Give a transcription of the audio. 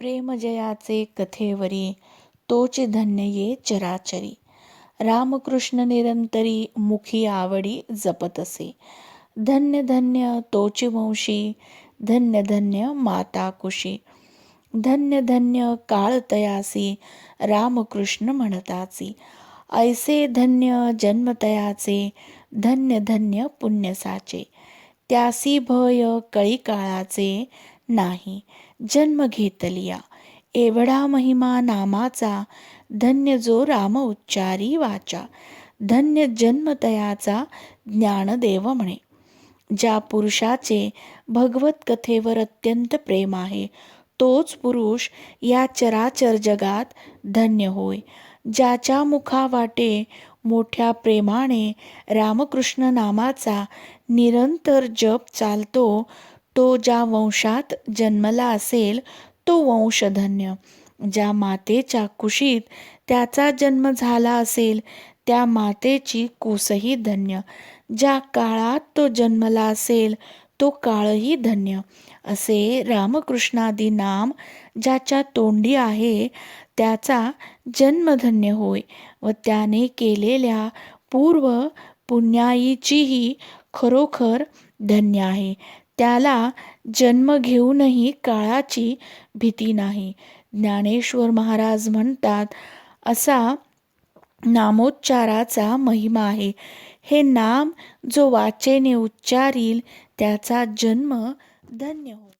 प्रेमजयाचे कथेवरी तोच धन्य ये चराचरी. रामकृष्ण निरंतरी मुखी आवडी जपत असे. धन्य धन्य तोची वंशी धन्य धन्य माता कुशी. धन्य धन्य काळ तयासी रामकृष्ण म्हणताची ऐसे धन्य जन्मतयाचे धन्य धन्य पुण्यसाचे त्यासी भय कळी काळाचे नाही. जन्म घेतलिया एवढा महिमा नामाचा धन्य जो राम उच्चारी वाचा. धन्य जन्मतयाचा ज्ञानदेव म्हणे. ज्या पुरुषाचे भगवत कथेवर अत्यंत प्रेम आहे तोच पुरुष या चराचर जगात धन्य होय. ज्याच्या मुखा वाटे मोठ्या प्रेमाने रामकृष्ण नामाचा निरंतर जप चालतो तो ज्या वंशात जन्मला असेल तो वंशधन्य. ज्या मातेच्या कुशीत त्याचा जन्म झाला असेल त्या मातेची कुसही धन्य. ज्या काळात तो जन्मला असेल तो काळही धन्य. असे रामकृष्णादी नाम ज्याच्या तोंडी आहे त्याचा जन्मधन्य होय व त्याने केलेल्या पूर्व पुण्याईचीही खरोखर धन्य आहे. त्याला जन्म घेऊनही काळाची भीती नाही. ज्ञानेश्वर महाराज म्हणतात असा नामोच्चाराचा महिमा आहे. हे नाम जो वाचेने उच्चारील त्याचा जन्म धन्य हो